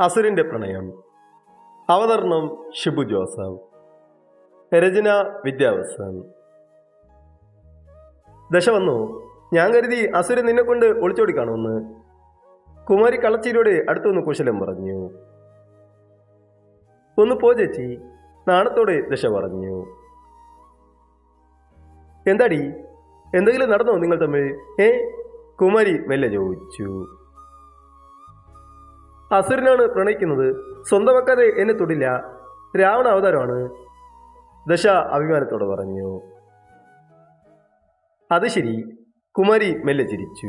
അസുരന്റെ പ്രണയം. അവതരണം ഷിബു ജോസഫ്. രചന വിദ്യാവസൻ ദശ വന്നു. ഞാൻ കരുതി അസുരൻ നിന്നെ കൊണ്ട് ഒളിച്ചോടി കാണുമെന്ന്. കുമാരി കളച്ചിരിയോട് അടുത്തൊന്ന് കുശലം പറഞ്ഞു. ഒന്ന് പോ ചേച്ചി നാണത്തോടെ ദശ പറഞ്ഞു. എന്താടി? എന്തെങ്കിലും നടന്നോ നിങ്ങൾ തമ്മിൽ? ഏ? കുമാരി മെല്ലെ ചോദിച്ചു. അസുരനാണ് പ്രണയിക്കുന്നത്. സ്വന്തമാക്കാതെ എന്നെ തൊടില്ല. രാവണ അവതാരമാണ്. ദശ അഭിമാനത്തോടെ പറഞ്ഞു. അത് ശരി. കുമാരി മെല്ലെ ചിരിച്ചു.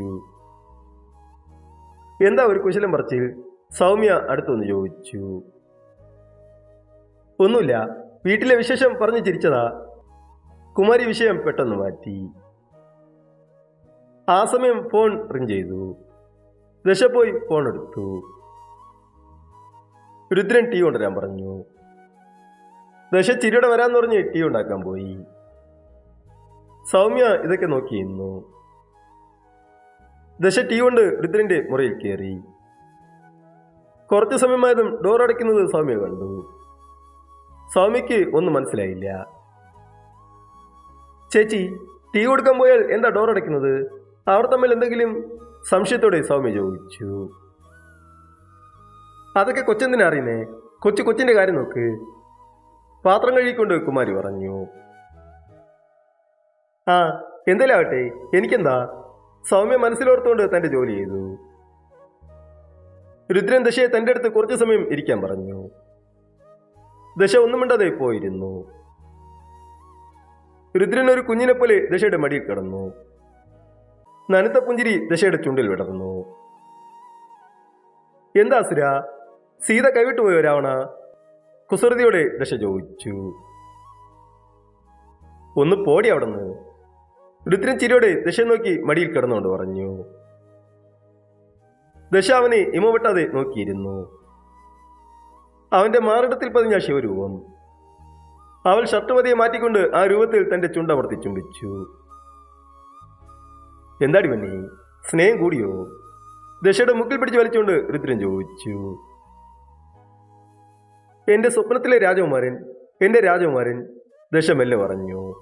എന്താ ഒരു കുശലം പറച്ചിൽ? സൗമ്യ അടുത്തൊന്ന് ചോദിച്ചു. ഒന്നുമില്ല. വീട്ടിലെ വിശേഷം പറഞ്ഞു ചിരിച്ചതാ. കുമാരി വിഷയം പെട്ടെന്ന് മാറ്റി. ആ സമയം ഫോൺ റിങ് ചെയ്തു. ദശ പോയി ഫോൺ എടുത്തു. രുദ്രൻ ടീ കൊണ്ടുവരാൻ പറഞ്ഞു. ദശ ചിരിയുടെ വരാന്ന് പറഞ്ഞ് ടീ ഉണ്ടാക്കാൻ പോയി. സൗമ്യ ഇതൊക്കെ നോക്കി നോക്കിയിരുന്നു ദശ ടീ കൊണ്ട് രുദ്രന്റെ മുറിയിൽ കയറി കുറച്ചു സമയമായതും ഡോർ അടയ്ക്കുന്നത് സൗമ്യ കണ്ടു. സൗമ്യക്ക് ഒന്നും മനസ്സിലായില്ല. ചേച്ചി ടീ കൊടുക്കാൻ പോയാൽ എന്താ ഡോർ അടയ്ക്കുന്നത്? അവർ തമ്മിൽ എന്തെങ്കിലും സംശയത്തോടെ സൗമ്യ ചോദിച്ചു. അതൊക്കെ കൊച്ചെന്തിനാ അറിയുന്നേ? കൊച്ചു കൊച്ചിന്റെ കാര്യം നോക്ക്. പാത്രം കഴുകിക്കൊണ്ട് കുമാരി പറഞ്ഞു. ആ എന്തേലാവട്ടെ? എനിക്കെന്താ? സൗമ്യ മനസ്സിലോർത്തുകൊണ്ട് തന്റെ ജോലി ചെയ്തു. രുദ്രൻ ദശയെ തന്റെ അടുത്ത് കുറച്ചു സമയം ഇരിക്കാൻ പറഞ്ഞു. ദശ ഒന്നും മിണ്ടാതെ പോയിരുന്നു. രുദ്രൻ ഒരു കുഞ്ഞിനെ പോലെ ദശയുടെ മടിയിൽ കിടന്നു. നനുത്ത പുഞ്ചിരി ദശയുടെ ചുണ്ടിൽ വിടർന്നു. എന്താ സുര? സീത കൈവിട്ടു പോയി രാവണ കുസൃതിയോടെ ദശ ചോദിച്ചു. ഒന്ന് പോടി അവിടുന്ന്. രുദ്രൻ ചിരിയോടെ ദശ നോക്കി മടിയിൽ കിടന്നുകൊണ്ട് പറഞ്ഞു. ദശ അവനെ ഇമവിട്ടാതെ നോക്കിയിരുന്നു. അവന്റെ മാറിടത്തിൽ പതിഞ്ഞ ശിവരൂപം. അവൾ ഷർട്ടുപതിയെ മാറ്റിക്കൊണ്ട് ആ രൂപത്തിൽ തന്റെ ചുണ്ടമർത്തി ചുംബിച്ചു. എന്താടി പന്നി സ്നേഹം കൂടിയോ? ദശയുടെ മുക്കിൽ പിടിച്ച് വലിച്ചുകൊണ്ട് രുദ്രൻ ചോദിച്ചു. എന്റെ സ്വപ്നത്തിലെ രാജകുമാരൻ എന്റെ രാജകുമാരൻ ദശമെല്ലെ പറഞ്ഞു.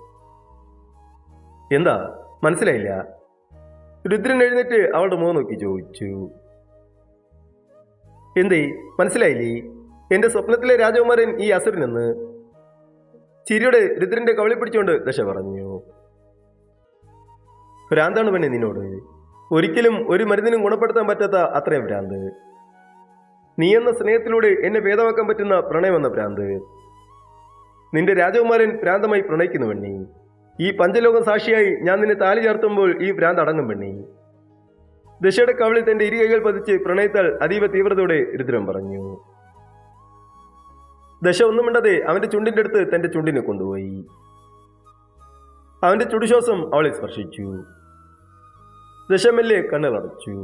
എന്താ? മനസ്സിലായില്ല? രുദ്രൻ എഴുന്നേറ്റ് അവളുടെ മുഖം നോക്കി ചോദിച്ചു. എന്തേ? മനസ്സിലായില്ലേ? എന്റെ സ്വപ്നത്തിലെ രാജകുമാരൻ ഈ അസുരനെന്ന്? ചിരിയുടെ രുദ്രന്റെ കവളി പിടിച്ചുകൊണ്ട് ദശ പറഞ്ഞു. ഭ്രാന്താണ് പെണ്ണെ നിന്നോട്. ഒരിക്കലും ഒരു മരുന്നിനും ഗുണപ്പെടുത്താൻ പറ്റാത്ത അത്രയും ഭ്രാന്ത്. നീ എന്ന സ്നേഹത്തിലൂടെ എന്നെ ഭേദമാക്കാൻ പറ്റുന്ന പ്രണയമെന്ന ഭ്രാന്ത്. നിന്റെ രാജകുമാരൻ ഭ്രാന്തമായി പ്രണയിക്കുന്നു പെണ്ണി. ഈ പഞ്ചലോകം സാക്ഷിയായി ഞാൻ നിന്നെ താലി ചേർത്തുമ്പോൾ ഈ ഭ്രാന്ത് അടങ്ങും പെണ്ണി. ദശയുടെ കവളിൽ തന്റെ ഇരു കൈകൾ പതിച്ച് പ്രണയത്താൽ അതീവ തീവ്രതയോടെ രുദ്രം പറഞ്ഞു. ദശ ഒന്നും മിണ്ടാതെ അവന്റെ ചുണ്ടിന്റെ അടുത്ത് തന്റെ ചുണ്ടിനെ കൊണ്ടുപോയി. അവന്റെ ചുടുശ്വാസം അവളെ സ്പർശിച്ചു. ദശമെല്ലേ കണ്ണുകളടച്ചു.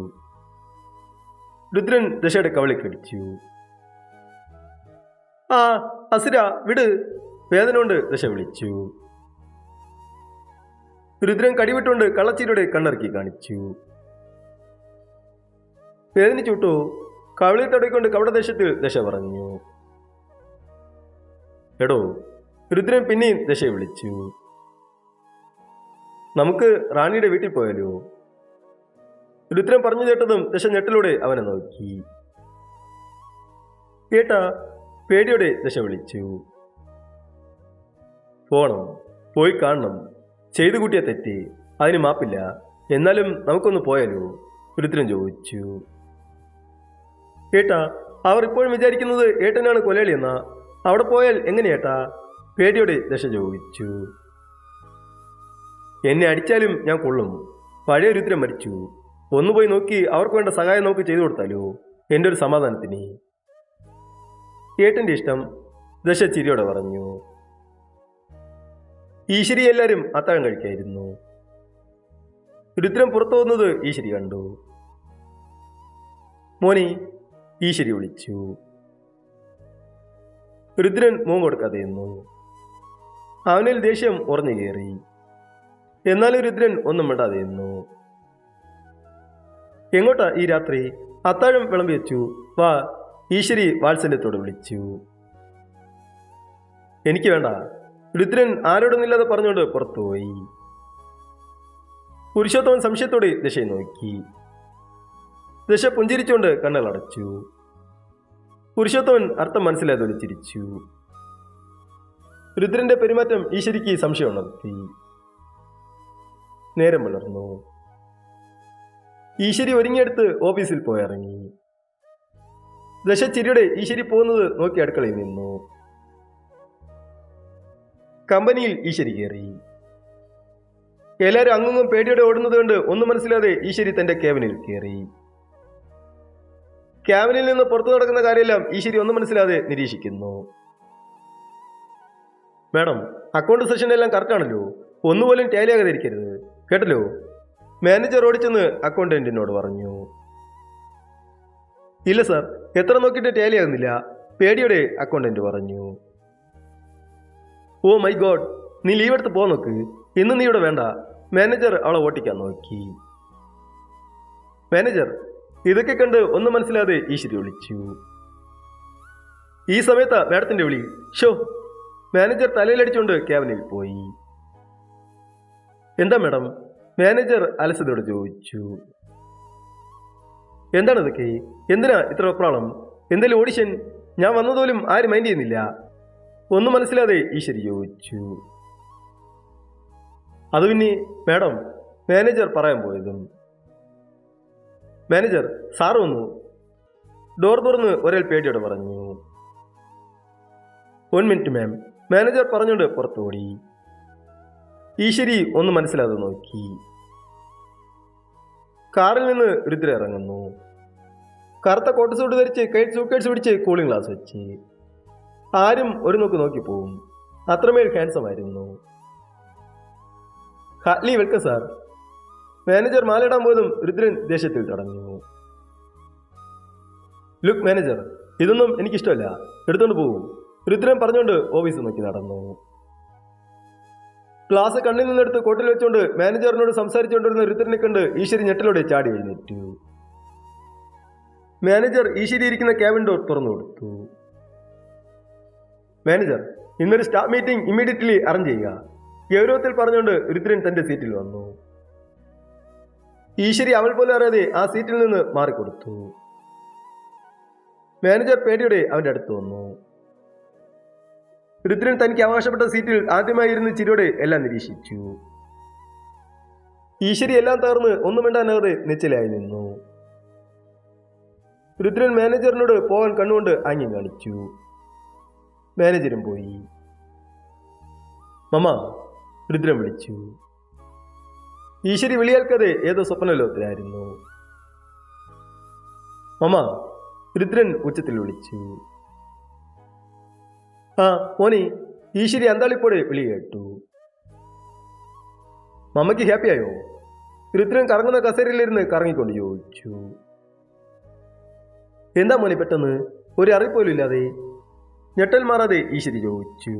രുദ്രൻ ദശയുടെ കവളിക്കടിച്ചു ആ അസുര വിട്. വേദന കൊണ്ട് ദശ വിളിച്ചു. രുദ്രൻ കടിവിട്ടുകൊണ്ട് കള്ളച്ചിരിയുടെ കണ്ണിറക്കി കാണിച്ചു. വേദനിച്ചുട്ടു കവളി തടയിക്കൊണ്ട് കവടദേശത്തിൽ ദശ പറഞ്ഞു. എടോ രുദ്രൻ പിന്നെയും ദശയെ വിളിച്ചു. നമുക്ക് റാണിയുടെ വീട്ടിൽ പോയാലോ? രുദ്രൻ പറഞ്ഞു കേട്ടതും ദശ ഞെട്ടലൂടെ അവനെ നോക്കി. കേട്ട പേടിയോടെ ദശ വിളിച്ചു. പോണം പോയി കാണണം. ചെയ്തു കൂട്ടിയ തെറ്റ്. അതിന് മാപ്പില്ല. എന്നാലും നമുക്കൊന്ന് പോയാലോ? ഒരുത്തരം ചോദിച്ചു. ഏട്ടാ അവർ ഇപ്പോഴും വിചാരിക്കുന്നത് ഏട്ടനാണ് കൊലയാളി എന്നാ അവിടെ പോയാൽ എങ്ങനെയേട്ടാ പേടിയോടെ ദശ ചോദിച്ചു. എന്നെ അടിച്ചാലും ഞാൻ കൊള്ളും. പഴയ ഒരുത്തരം മരിച്ചു. ഒന്ന് പോയി നോക്കി അവർക്ക് വേണ്ട സഹായം നമുക്ക് ചെയ്തു കൊടുത്താലോ? എന്റെ ഒരു സമാധാനത്തിന്. ഏട്ടന്റെ ഇഷ്ടം ദശ ചിരിയോടെ പറഞ്ഞു. ഈശ്വരി എല്ലാവരും അത്താഴം കഴിക്കായിരുന്നു. രുദ്രം പുറത്തു വന്നത് ഈശ്വരി കണ്ടു. മോനി ഈശ്വരി വിളിച്ചു. രുദ്രൻ മോൻ കൊടുക്കാതെ നിന്നു. അവനിൽ ദേഷ്യം ഉറഞ്ഞു കയറി എന്നാലും രുദ്രൻ ഒന്നും മിണ്ടാതെ നിന്നു. എങ്ങോട്ടാ ഈ രാത്രി? അത്താഴം വിളമ്പി വെച്ചു. വാ ഈശ്വരി വാത്സല്യത്തോട് വിളിച്ചു. എനിക്ക് വേണ്ട. രുദ്രൻ ആരോടൊന്നില്ലാതെ പറഞ്ഞുകൊണ്ട് പുറത്തുപോയി. പുരുഷോത്തമൻ സംശയത്തോടെ ദശയെ നോക്കി. ദശ പുഞ്ചിരിച്ചുകൊണ്ട് കണ്ണുകളടച്ചു. പുരുഷോത്തമൻ അർത്ഥം മനസ്സിലായത് ഒളിച്ചിരിച്ചു രുദ്രന്റെ പെരുമാറ്റം ഈശ്വരിക്ക് സംശയം ഉണർത്തി. നേരം വളർന്നു. ഈശ്വരി ഒരുങ്ങിയെടുത്ത് ഓഫീസിൽ പോയിറങ്ങി. ദശ ചിരിയുടെ ഈശ്വരി പോകുന്നത് നോക്കി അടുക്കളയിൽ നിന്നു. കമ്പനിയിൽ ഈശ്വരി കയറി. എല്ലാവരും അങ്ങും പേടിയോടെ ഓടുന്നത് കൊണ്ട് ഒന്നും മനസ്സിലാതെ ഈശ്വരി തന്റെ ക്യാബിനിൽ കയറി. ക്യാബിനിൽ നിന്ന് പുറത്തു നടക്കുന്ന കാര്യമെല്ലാം ഈശ്വരി ഒന്നും മനസ്സിലാതെ നിരീക്ഷിക്കുന്നു. മാഡം അക്കൗണ്ട് സെഷൻ എല്ലാം കറക്റ്റ് ആണല്ലോ. ഒന്നുപോലും ടാലി ആകാതിരിക്കരുത്. കേട്ടല്ലോ? മാനേജർ ഓടിച്ചെന്ന് അക്കൗണ്ടന്റിനോട് പറഞ്ഞു ഇല്ല സർ എത്ര നോക്കിയിട്ട് ടാലി ആകുന്നില്ല പേടിയോടെ അക്കൗണ്ടന്റ് പറഞ്ഞു ഓ മൈ ഗോഡ് നീ ലീവ് എടുത്ത് പോ നോക്ക് ഇന്ന് നീ ഇവിടെ വേണ്ട മാനേജർ അവളെ ഓട്ടിക്കാൻ നോക്കി. മാനേജർ ഇതൊക്കെ കണ്ട് ഒന്നും മനസ്സിലാതെ ഈശ്വരി വിളിച്ചു. ഈ സമയത്താ മാഡത്തിന്റെ വിളി ഷോ മാനേജർ തലയിലടിച്ചുകൊണ്ട് ക്യാബിനിൽ പോയി. എന്താ മാഡം? മാനേജർ അലസതയോട് ചോദിച്ചു എന്താണ് ഇതൊക്കെ? എന്തിനാ ഇത്ര വെപ്രാളം? എന്തേലും ഓഡിഷൻ? ഞാൻ വന്നതുപോലും ആരും മൈൻഡ് ചെയ്യുന്നില്ല. ഒന്നും മനസ്സിലാതെ ഈശ്വരി ചോദിച്ചു അത് പിന്നെ മാഡം മാനേജർ പറയാൻ പോയതും. മാനേജർ സാറ് വന്നു. ഡോർ തുറന്ന് ഒരാൾ പേടിയോടെ പറഞ്ഞു വൺ മിനിറ്റ് മാം മാനേജർ പറഞ്ഞുകൊണ്ട് പുറത്തോടി. ഈശ്വരി ഒന്ന് മനസ്സിലാതെ നോക്കി. കാറിൽ നിന്ന് രുദ്ര ഇറങ്ങുന്നു. കറുത്ത കോട്ട് സൂട്ട് ധരിച്ച് കൈറ്റ് സൂക്കേഴ്സ് പിടിച്ച് കൂളിംഗ് ഗ്ലാസ് വെച്ച്. ആരും ഒരു നോക്ക് നോക്കി പോവും. അത്രമേൽ ഹാൻസം ആയിരുന്നു. ഹാലി വെൽക്കം സാർ മാനേജർ മാലയിടാൻ പോയതും രുദ്രൻ ദേഷ്യത്തിൽ തുടങ്ങി ലുക്ക് മാനേജർ ഇതൊന്നും എനിക്കിഷ്ടമല്ല. എടുത്തുകൊണ്ട് പോകും രുദ്രൻ പറഞ്ഞുകൊണ്ട് ഓഫീസ് നോക്കി നടന്നു. ക്ലാസ് കണ്ണിൽ നിന്നെടുത്ത് കോട്ടിൽ വെച്ചുകൊണ്ട് മാനേജറിനോട് സംസാരിച്ചുകൊണ്ടിരുന്ന രുദ്രനെ കണ്ട് ഈശ്വരി ഞെട്ടലോടെ ചാടി എഴുന്നേറ്റു. മാനേജർ ഈശ്വരി ഇരിക്കുന്ന ക്യാബിൻ ഡോർ തുറന്നു കൊടുത്തു മാനേജർ ഇന്നൊരു സ്റ്റാഫ് മീറ്റിംഗ് ഇമ്മീഡിയറ്റ്ലി അറേഞ്ച് ചെയ്യുക. ഗൗരവത്തിൽ പറഞ്ഞുകൊണ്ട് രുദ്രൻ തന്റെ സീറ്റിൽ വന്നു. ഈശ്വരി അവൾ പോലും അറിയാതെ ആ സീറ്റിൽ നിന്ന് മാറിക്കൊടുത്തു. മാനേജർ പേടിയോടെ അവന്റെ അടുത്ത് വന്നു. രുദ്രൻ തനിക്ക് അവകാശപ്പെട്ട സീറ്റിൽ ആദ്യമായി ഇരുന്ന് ചിരിയോടെ എല്ലാം നിരീക്ഷിച്ചു. ഈശ്വരി എല്ലാം തകർന്ന് ഒന്നും വേണ്ടാനാകാതെ നിശ്ചലായി നിന്നു. രുദ്രൻ മാനേജറിനോട് പോകാൻ കണ്ണുകൊണ്ട് അങ്ങി കാണിച്ചു. മാനേജരും പോയി. മമ രുദ്രൻ വിളിച്ചു. ഈശ്വരി വിളിയേൽക്കാതെ ഏതോ സ്വപ്നലോകത്തിലായിരുന്നു. മമ രുദ്രൻ ഉച്ചത്തിൽ വിളിച്ചു. ആ മോനി ഈശ്വരി അന്താളിപ്പോടെ വിളി കേട്ടു. മമ്മയ്ക്ക് ആയോ രുദ്രൻ കറങ്ങുന്ന കസേരയിലിരുന്ന് കറങ്ങിക്കൊണ്ട് ചോദിച്ചു. എന്താ മോനെ പെട്ടെന്ന്? ഒരു അറിയിപ്പോലും ഇല്ലാതെ ഞെട്ടൽ മാറാതെ ഈശ്വരി ചോദിച്ചു.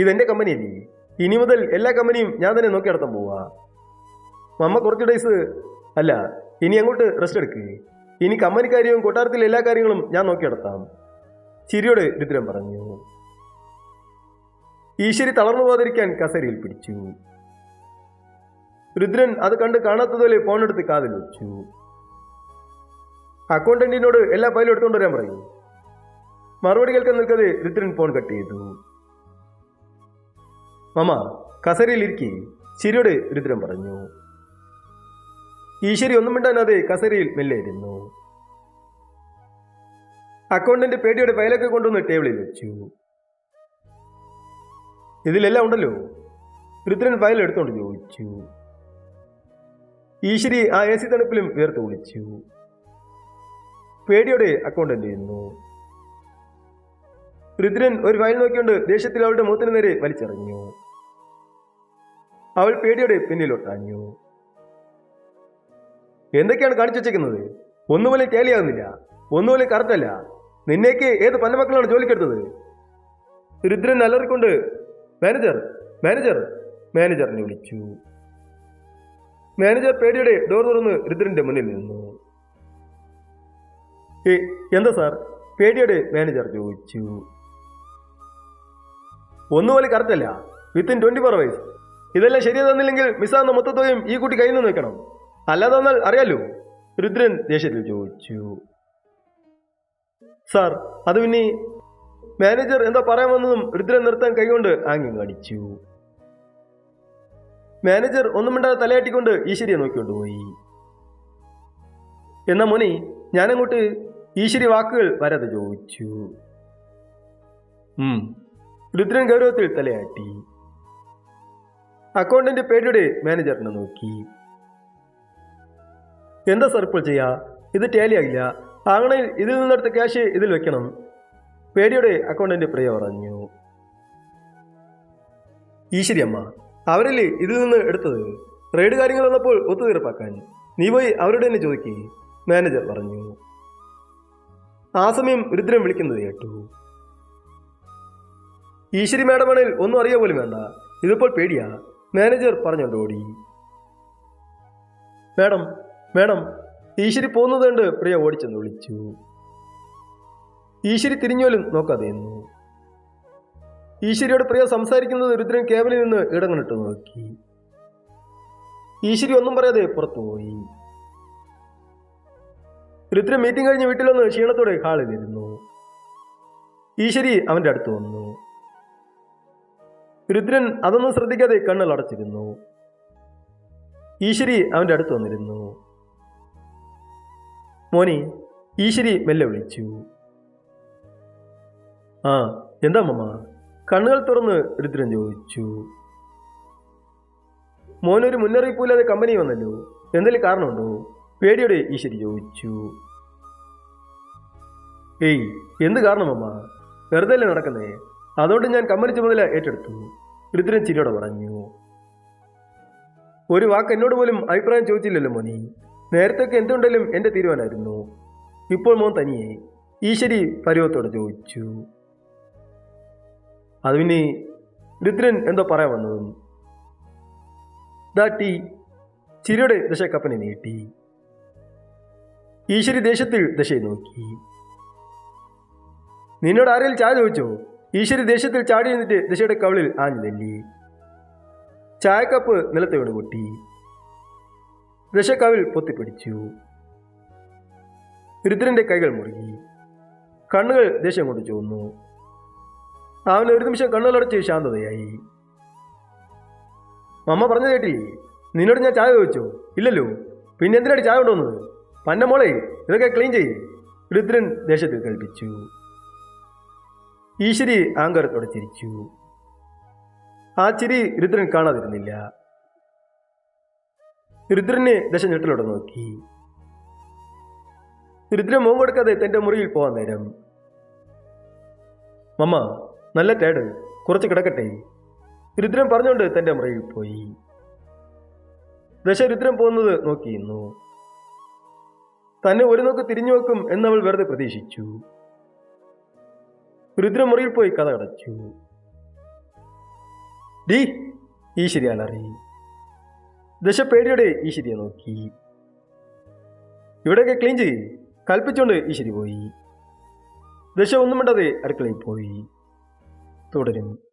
ഇതെന്റെ കമ്പനിയല്ലേ? ഇനി മുതൽ എല്ലാ കമ്പനിയും ഞാൻ തന്നെ നോക്കി നടത്താൻ പോവാ. മമ്മ കുറച്ച് ഡേയ്സ് അല്ല ഇനി അങ്ങോട്ട് റെസ്റ്റ് എടുക്ക്. ഇനി കമ്പനി കാര്യവും കൊട്ടാരത്തിലെ എല്ലാ കാര്യങ്ങളും ഞാൻ നോക്കി നടത്താം. ചിരിയോട് രുദ്രൻ പറഞ്ഞു ഈശ്വരി തളർന്നു പോകാതിരിക്കാൻ കസേരയിൽ പിടിച്ചു. രുദ്രൻ അത് കണ്ട് കാണാത്തതുപോലെ ഫോണെടുത്ത് കാതിൽ വെച്ചു. അക്കൗണ്ടന്റിനോട് എല്ലാ ഫയലും എടുത്തുകൊണ്ട് വരാൻ പറയും. മറുപടി കേൾക്കാൻ നിൽക്കാതെ രുദ്രൻ ഫോൺ കട്ട് ചെയ്തു. മമ കസേരയിൽ ഇരിക്കി ചിരിയോട് രുദ്രൻ പറഞ്ഞു. ഈശ്വരി ഒന്നും മിണ്ടാനാതെ കസേരയിൽ മെല്ലെ ഇരുന്നു. അക്കൗണ്ടന്റ് പേടിയുടെ ഫയലൊക്കെ കൊണ്ടുവന്ന് ടേബിളിൽ വെച്ചു. ഇതിലെല്ലാം ഉണ്ടല്ലോ. രുദ്രൻ ഫയൽ എടുത്തോണ്ട് ചോദിച്ചു. ഈശ്വരി ആ എ സി തണുപ്പിലും വേർത്ത് വിളിച്ചു. പേടിയോടെ അക്കൗണ്ടന്റ് ഇരുന്നു രുദ്രൻ ഒരു ഫയൽ നോക്കിക്കൊണ്ട് ദേഷ്യത്തിൽ അവളുടെ മുഖത്തിന് നേരെ വലിച്ചെറിഞ്ഞു. അവൾ പേടിയോടെ പിന്നിലൊട്ടാഞ്ഞു. എന്തൊക്കെയാണ് കാണിച്ചു വെച്ചേക്കുന്നത്? ഒന്നുപോലെ ടേലിയാകുന്നില്ല ഒന്നുപോലെ കറക്റ്റ് അല്ല നിന്നേക്ക് ഏത് പന്നമക്കളാണ് ജോലിക്കെടുത്തത്? രുദ്രൻ അലറിക്കൊണ്ട് മാനേജർ മാനേജർ മാനേജറിനെ വിളിച്ചു. മാനേജർ പേടിയുടെ ഡോർ തുറന്ന് രുദ്രന്റെ മുന്നിൽ നിന്നു. ഏ എന്താ സാർ? പേടിയുടെ മാനേജർ ചോദിച്ചു. ഒന്നുപോലെ കറക്റ്റല്ല with within twenty four hours ഇതെല്ലാം ശരിയാ തന്നില്ലെങ്കിൽ മിസ്സാകുന്ന മൊത്തത്തുകയും ഈ കുട്ടി കയ്യിൽ നിന്ന് നിൽക്കണം. അല്ലാതെ വന്നാൽ അറിയാലോ? രുദ്രൻ ദേഷ്യത്തിൽ ചോദിച്ചു. സാർ അത് പിന്നെ മാനേജർ എന്താ പറയാൻ വന്നതും രുദ്രൻ നിർത്താൻ കൈകൊണ്ട് ആംഗ്യം കാണിച്ചു മാനേജർ ഒന്നും മിണ്ടാതെ തലയാട്ടിക്കൊണ്ട് ഈശ്വരിയെ നോക്കിക്കൊണ്ട് പോയി. എന്നാ മോനെ ഞാനങ്ങോട്ട് ഈശ്വരി വാക്കുകൾ വരാതെ ചോദിച്ചു. രുദ്രൻ ഗൗരവത്തിൽ തലയാട്ടി. അക്കൗണ്ടന്റ് പേടിയുടെ മാനേജറിനെ നോക്കി. എന്താ സാർ ഇപ്പോൾ ചെയ്യാ? ഇത് ടാലി ആകണയിൽ ഇതിൽ നിന്നെടുത്ത ക്യാഷ് ഇതിൽ വെക്കണം. പേടിയുടെ അക്കൗണ്ടിന്റെ പ്രിയ പറഞ്ഞു. ഈശ്വരി അമ്മ അവരല്ലേ ഇതിൽ നിന്ന് എടുത്തത്? റെയ്ഡ് കാര്യങ്ങൾ വന്നപ്പോൾ ഒത്തുതീർപ്പാക്കാൻ. നീ പോയി അവരോട് തന്നെ ചോദിക്കേ മാനേജർ പറഞ്ഞു. ആ സമയം രുദ്രൻ വിളിക്കുന്നത് കേട്ടു. ഈശ്വരി മാഡമാണിൽ ഒന്നും അറിയാ പോലും വേണ്ട. ഇതിപ്പോൾ പേടിയാ. മാനേജർ പറഞ്ഞോണ്ട് ഓടി. മാഡം മാഡം ഈശ്വരി പോകുന്നത് കണ്ട് പ്രിയ ഓടിച്ചെന്ന് വിളിച്ചു. ഈശ്വരി തിരിഞ്ഞോലും നോക്കാതെ നിന്നു. ഈശ്വരിയോട് പ്രിയ സംസാരിക്കുന്നത് രുദ്രൻ കേവലിൽ നിന്ന് ഇടങ്ങണിട്ട് നോക്കി. ഈശ്വരി ഒന്നും പറയാതെ പുറത്തുപോയി. രുദ്രൻ മീറ്റിംഗ് കഴിഞ്ഞ് വീട്ടിലൊന്ന് ക്ഷീണത്തോടെ ഹാളിലിരുന്നു ഈശ്വരി അവന്റെ അടുത്ത് വന്നു. രുദ്രൻ അതൊന്നും ശ്രദ്ധിക്കാതെ കണ്ണുകൾ അടച്ചിരുന്നു ഈശ്വരി അവന്റെ അടുത്ത് വന്നിരുന്നു. മോനി ഈശ്വരി മെല്ലെ വിളിച്ചു. ആ എന്താ മമ്മ കണ്ണുകൾ തുറന്ന് രുദ്രൻ ചോദിച്ചു. മോനൊരു മുന്നറിയിപ്പില്ലാതെ കമ്പനി വന്നല്ലോ. എന്തെങ്കിലും കാരണമുണ്ടോ? പേടിയോടെ ഈശ്വരി ചോദിച്ചു. ഏയ് എന്ത് കാരണം അമ്മ വെറുതെ അല്ലേ നടക്കുന്നേ? അതുകൊണ്ട് ഞാൻ കമ്പനി ചുമതല ഏറ്റെടുത്തു. രുദ്രൻ ചിരിയോടെ പറഞ്ഞു. ഒരു വാക്ക് എന്നോട് പോലും അഭിപ്രായം ചോദിച്ചില്ലല്ലോ മോനി. നേരത്തൊക്കെ എന്തുണ്ടെങ്കിലും എന്റെ തീരുമാനമായിരുന്നു ഇപ്പോൾ മോൻ തനിയെ ഈശ്വരി പരുവത്തോടെ ചോദിച്ചു. അത് പിന്നെ രുദ്രൻ എന്തോ പറയാൻ വന്നതും. ദാട്ടി ചിരിയുടെ ദശക്കപ്പനെ നീട്ടി. ഈശ്വരി ദേഷ്യത്തിൽ ദശയെ നോക്കി. നിന്നോട് ആരെങ്കിലും ചായ ചോദിച്ചോ? ഈശ്വരി ദേഷ്യത്തിൽ ചാടി നിന്നിട്ട് ദശയുടെ കവളിൽ ആഞ്ഞു തല്ലി. ചായക്കപ്പ് നിലത്ത് വീണ് ദശ കവിൽ പൊത്തിപ്പിടിച്ചു. രുദ്രന്റെ കൈകൾ മുറുകി. കണ്ണുകൾ ദേഷ്യം കൊണ്ട് ചുവന്നു. അവൻ ഒരു നിമിഷം കണ്ണുകളടച്ച് ശാന്തതയായി. അമ്മ പറഞ്ഞു കേട്ടി നിന്നോട് ഞാൻ ചായ വെച്ചു ഇല്ലല്ലോ. പിന്നെ എന്തിനാണ് ചായ കൊണ്ടുവന്നത്? പന്ന മോളെ ഇതൊക്കെ ക്ലീൻ ചെയ്യ്. രുദ്രൻ ദേഷ്യത്തിൽ കൽപ്പിച്ചു. ഈശ്വരി ആങ്കർ ചിരിച്ചു. ആ ചിരി രുദ്രൻ കാണാതിരുന്നില്ല. രുദ്രനെ ദശ ഞെട്ടലോടെ നോക്കി. രുദ്രൻ മോൻ കൊടുക്കാതെ തന്റെ മുറിയിൽ പോവാൻ നേരം. മമ്മ നല്ല ടേഡ് കുറച്ച് കിടക്കട്ടെ. രുദ്രൻ പറഞ്ഞുകൊണ്ട് തന്റെ മുറിയിൽ പോയി. ദശ രുദ്രൻ പോകുന്നത് നോക്കിയിരുന്നു തന്നെ ഒരു നോക്ക് തിരിഞ്ഞു വെക്കും എന്നവൾ വെറുതെ പ്രതീക്ഷിച്ചു. രുദ്രൻ മുറിയിൽ പോയി കഥ അടച്ചു ഡി ഈ അലറി ദശ പേടിയോടെ ഈശ്വരിയെ നോക്കി. ഇവിടെയൊക്കെ ക്ലീൻ ചെയ്യ്. കൽപ്പിച്ചുകൊണ്ട് ഈശ്വരി പോയി. ദശ ഒന്നും മിണ്ടാതെ അടുക്കളയിൽ പോയി. തുടരും.